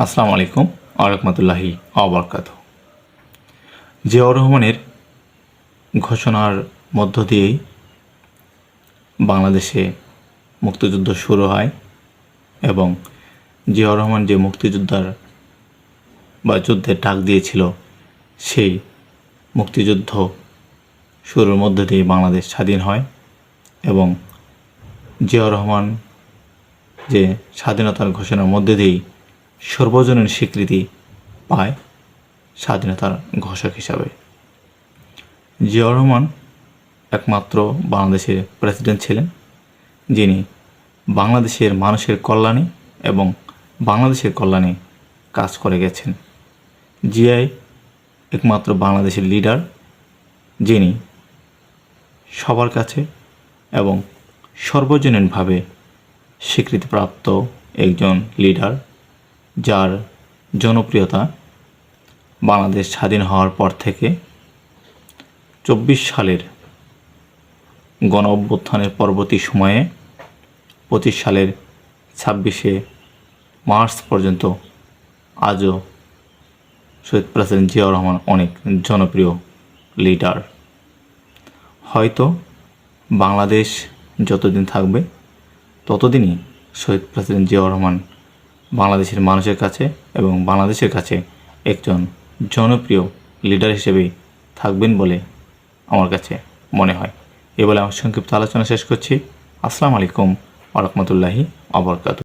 আসসালামু আলাইকুম আরহামতুল্লাহি আবরকাত জিয়াউর রহমানের ঘোষণার মধ্য দিয়েই বাংলাদেশে মুক্তিযুদ্ধ শুরু হয় এবং জিয়াউর রহমান যে মুক্তিযোদ্ধার বা যুদ্ধের ডাক দিয়েছিল, সেই মুক্তিযুদ্ধ শুরুর মধ্য দিয়ে বাংলাদেশ স্বাধীন হয় এবং জিয়াউর রহমান যে স্বাধীনতার ঘোষণার মধ্যে দিয়েই সর্বজনীন স্বীকৃতি পায় স্বাধীনতার ঘোষক হিসাবে। জিয়াউর রহমান একমাত্র বাংলাদেশের প্রেসিডেন্ট ছিলেন, যিনি বাংলাদেশের মানুষের কল্যাণে এবং বাংলাদেশের কল্যাণে কাজ করে গেছেন। জিয়াই একমাত্র বাংলাদেশের লিডার যিনি সবার কাছে এবং সর্বজনীনভাবে স্বীকৃতিপ্রাপ্ত একজন লিডার যার জনপ্রিয়তা বাংলাদেশ স্বাধীন হওয়ার পর থেকে চব্বিশ সালের গণ অভ্যুত্থানের পরবর্তী সময়ে পঁচিশ সালের ছাব্বিশে মার্চ পর্যন্ত আজও শহীদ প্রেসিডেন্ট জিয়াউর রহমান অনেক জনপ্রিয় লিডার। হয়তো বাংলাদেশ যতদিন থাকবে, ততদিনই শহীদ প্রেসিডেন্ট জিয়াউর রহমান বাংলাদেশের মানুষের কাছে এবং বাংলাদেশের কাছে একজন জনপ্রিয় লিডার হিসেবে থাকবেন বলে আমার কাছে মনে হয়। এ বলে আমার সংক্ষিপ্ত আলোচনা শেষ করছি। আসসালামু আলাইকুম আরহামতুল্লাহি আবরকাত